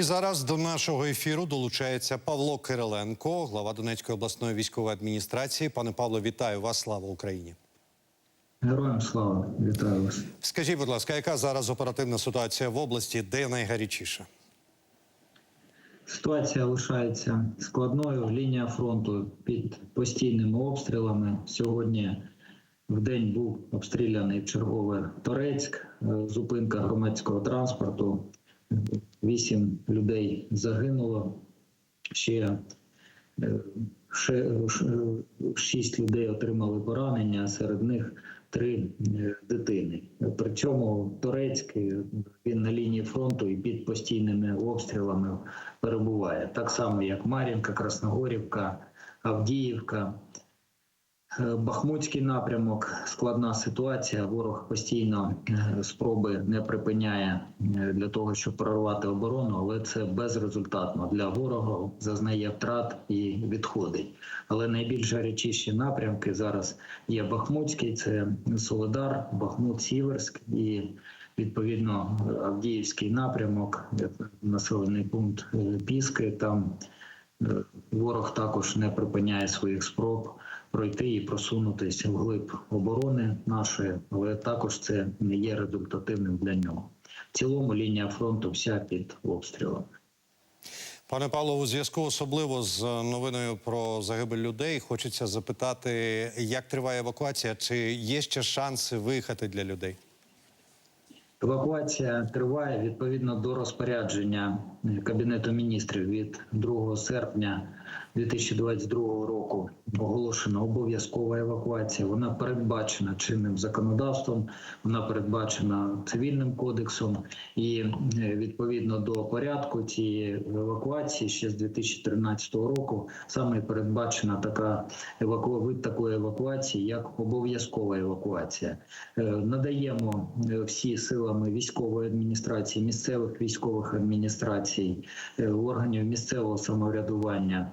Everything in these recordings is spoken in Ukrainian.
І зараз до нашого ефіру долучається Павло Кириленко, глава Донецької обласної військової адміністрації. Пане Павло, вітаю вас! Слава Україні! Героям слава, вітаю вас. Скажіть, будь ласка, яка зараз оперативна ситуація в області, де найгарячіше? Ситуація лишається складною. Лінія фронту під постійними обстрілами. Сьогодні в день був обстріляний черговий Торецьк, е, зупинка громадського транспорту. Вісім людей загинуло. Ще е, ще- шість людей отримали поранення, серед них три е, дитини. Причому Турецький він на лінії фронту і під постійними обстрілами перебуває. Так само, як Мар'їнка, Красногорівка, Авдіївка. Е, Бахмутський напрямок складна ситуація. Ворог постійно е, спроби не припиняє е, для того, щоб прорвати оборону, але це безрезультатно для ворога зазнає втрат і відходить. Але найбільш гарячіші напрямки зараз є Бахмутський, це Солидар, Бахмут, Сіверськ і відповідно Авдіївський напрямок, населений пункт Піски. Там Ворог також не припиняє своїх спроб пройти і просунутися вглиб оборони нашої, але також це не є результативним для нього. В цілому лінія фронту вся під обстрілом. Пане Павло, у зв'язку особливо з новиною про загибель людей, хочеться запитати, як триває евакуація? Чи є ще шанси виїхати для людей? Евакуація триває відповідно до розпорядження Кабінету міністрів від 2 серпня 2022 року. Оголошена обов'язкова евакуація. Вона передбачена чинним законодавством, вона передбачена цивільним кодексом, і е, відповідно до порядку цієї евакуації ще з 2013 року саме передбачена така еваку... вид такої евакуації, як обов'язкова евакуація. Е, Надаємо е, всі силами військової адміністрації, місцевих військових адміністрацій, органів місцевого самоврядування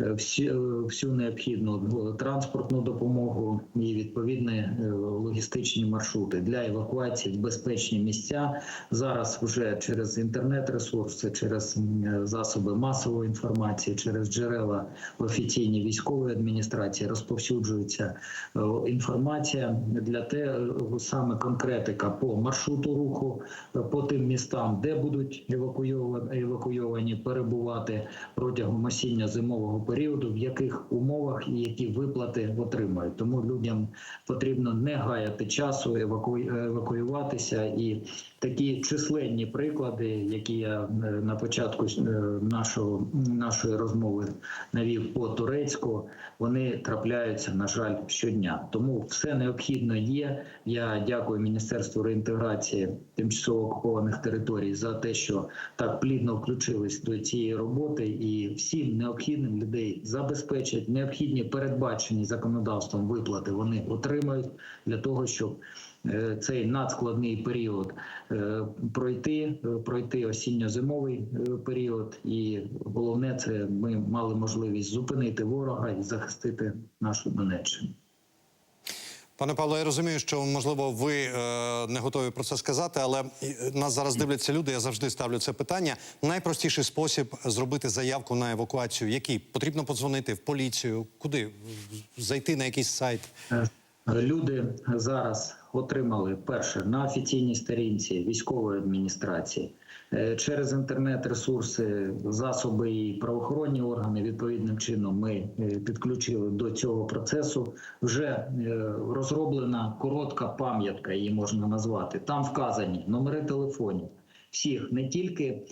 е, е, всю необхідну транспортну допомогу і відповідні е, логістичні маршрути для евакуації в безпечні місця. Зараз вже через інтернет-ресурси, через засоби масової інформації, через джерела офіційні військової адміністрації розповсюджується інформація для те, саме конкретика по маршруту руху, по тим містам, де будуть евакуйовані, евакуйовані перебувати протягом осінньо-зимового періоду, в яких умовах і які виплати отримають. Тому людям потрібно не гаяти часу, еваку- евакуюватися і такі численні приклади, які я е, на початку е, нашого нашої розмови навів по турецьку, вони трапляються на жаль щодня. Тому все необхідно є. Я дякую Міністерству реінтеграції тимчасово окупованих територій за те, що так плідно включились до цієї роботи, і всім необхідним людей забезпечать необхідні передбачені законодавством виплати. Вони отримають для того, щоб е, цей надскладний період е, пройти, е, пройти осінньо-зимовий період, і головне це ми мали можливість зупинити ворога і захистити нашу Донеччину. Пане Павло, я розумію, що можливо ви е, не готові про це сказати, але е, нас зараз дивляться люди. Я завжди ставлю це питання. Найпростіший спосіб зробити заявку на евакуацію. Який потрібно подзвонити в поліцію? Куди зайти на якийсь сайт? Люди зараз отримали перше на офіційній сторінці військової адміністрації е, через інтернет-ресурси, засоби і правоохоронні органи. Відповідним чином ми е, підключили до цього процесу. Вже е, розроблена коротка пам'ятка, її можна назвати. Там вказані номери телефонів. Всіх не тільки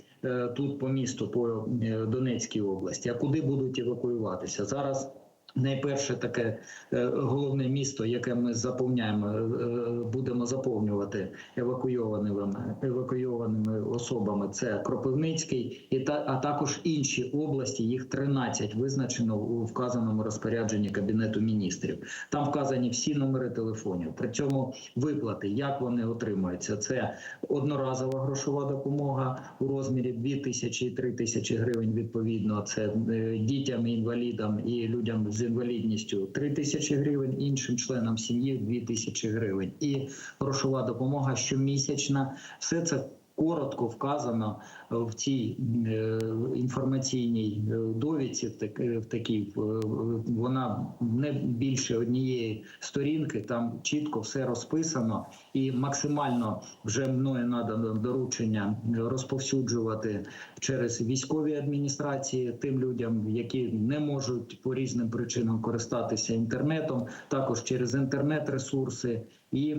тут по місту, по Донецькій області, а куди будуть евакуюватися зараз. Найперше таке е, головне місто, яке ми заповняємо, е, е, будемо заповнювати евакуйованими евакуйованими особами. Це Кропивницький, і та а також інші області. Їх 13 визначено у вказаному розпорядженні кабінету міністрів. Там вказані всі номери телефонів. При цьому виплати, як вони отримуються, це одноразова грошова допомога у розмірі 2 тисячі і 3 тисячі гривень. Відповідно, це дітям, інвалідам і людям з інвалідністю 3 тисячі гривень, іншим членам сім'ї 2 тисячі гривень. І грошова допомога щомісячна. Все це коротко вказано е, в цій е, інформаційній е, довідці, в, так, в такій вона не більше однієї сторінки. Там чітко все розписано, і максимально вже мною надано доручення розповсюджувати через військові адміністрації тим людям, які не можуть по різним причинам користатися інтернетом, також через інтернет-ресурси і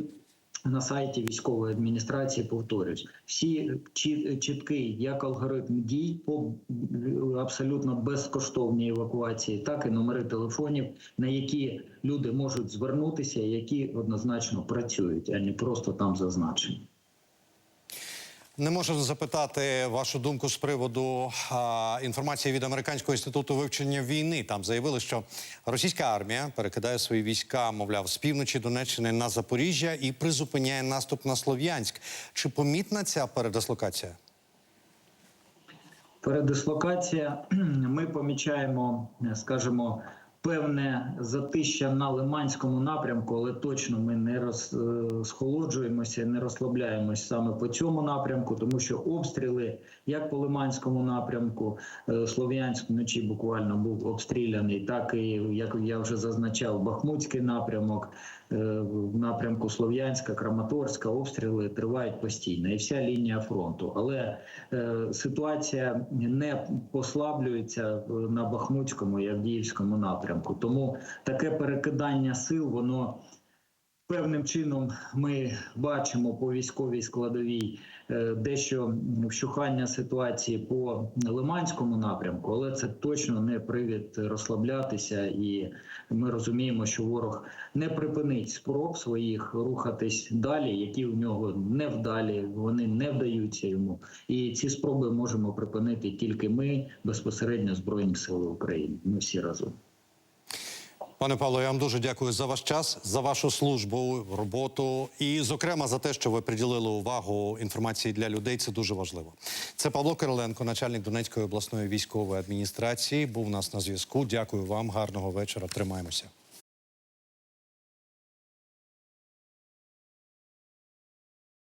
сайті військової адміністрації повторюсь, всі чіт- чіткий як алгоритм дій по абсолютно безкоштовній евакуації, так і номери телефонів, на які люди можуть звернутися, які однозначно працюють, а не просто там зазначені. Не можу запитати вашу думку з приводу а, інформації від американського інституту вивчення війни. Там заявили, що російська армія перекидає свої війська, мовляв, з півночі Донеччини на Запоріжжя і призупиняє наступ на Слов'янськ. Чи помітна ця передислокація? Передислокація. Ми помічаємо, скажімо, певне затища на Лиманському напрямку, але точно ми не розхолоджуємося, не розслабляємось саме по цьому напрямку, тому що обстріли як по Лиманському напрямку, е, Слов'янськ вночі буквально був обстріляний, так і як я вже зазначав, Бахмутський напрямок. Е, В напрямку Слов'янська, Краматорська обстріли тривають постійно, і вся лінія фронту. Але е, ситуація не послаблюється на Бахмутському і Авдіївському напрямку. Тому таке перекидання сил, воно певним чином ми бачимо по військовій складовій е, дещо вщухання ситуації по Лиманському напрямку, але це точно не привід розслаблятися, і ми розуміємо, що ворог не припинить спроб своїх рухатись далі, які у нього невдалі, вони не вдаються йому. І ці спроби можемо припинити тільки ми безпосередньо збройні сили України. Ми всі разом. Пане Павло, я вам дуже дякую за ваш час, за вашу службу, роботу і, зокрема, за те, що ви приділили увагу інформації для людей. Це дуже важливо. Це Павло Кириленко, начальник Донецької обласної військової адміністрації. Був у нас на зв'язку. Дякую вам, гарного вечора. Тримаємося.